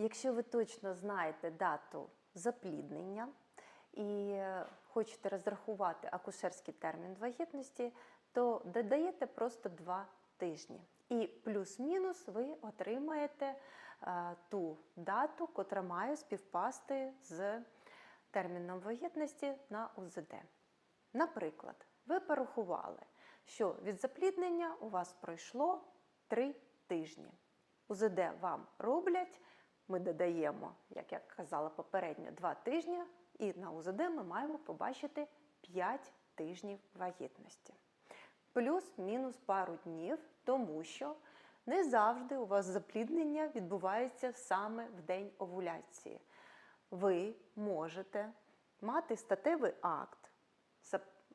Якщо ви точно знаєте дату запліднення і е, хочете розрахувати акушерський термін вагітності, то додаєте просто 2 тижні. І плюс-мінус ви отримаєте е, ту дату, котра має співпасти з терміном вагітності на УЗД. Наприклад, ви порахували, що від запліднення у вас пройшло 3 тижні. УЗД вам роблять, ми додаємо, як я казала попередньо, 2 тижні, і на УЗД ми маємо побачити 5 тижнів вагітності. Плюс-мінус пару днів, тому що не завжди у вас запліднення відбувається саме в день овуляції. Ви можете мати статевий акт.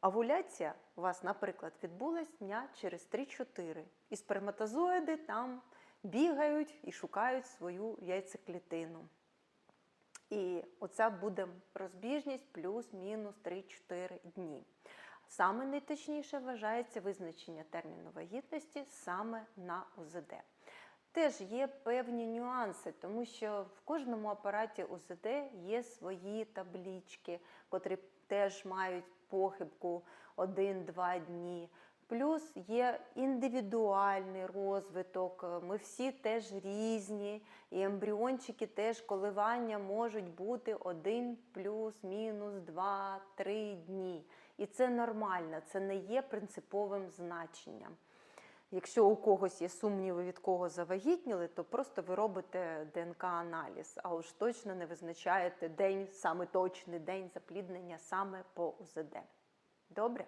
Овуляція у вас, наприклад, відбулась дня через 3-4. І сперматозоїди там бігають і шукають свою яйцеклітину. І оця буде розбіжність плюс-мінус 3-4 дні. Саме найточніше вважається визначення терміну вагітності саме на УЗД. Теж є певні нюанси, тому що в кожному апараті УЗД є свої таблічки, котрі теж мають похибку 1-2 дні. Плюс є індивідуальний розвиток. Ми всі теж різні, і ембріончики теж коливання можуть бути 1 плюс, мінус 2, 3 дні. І це нормально, це не є принциповим значенням. Якщо у когось є сумніви, від кого завагітніли, то просто ви робите ДНК-аналіз, а уж точно не визначаєте день, саме точний день запліднення саме по УЗД. Добре?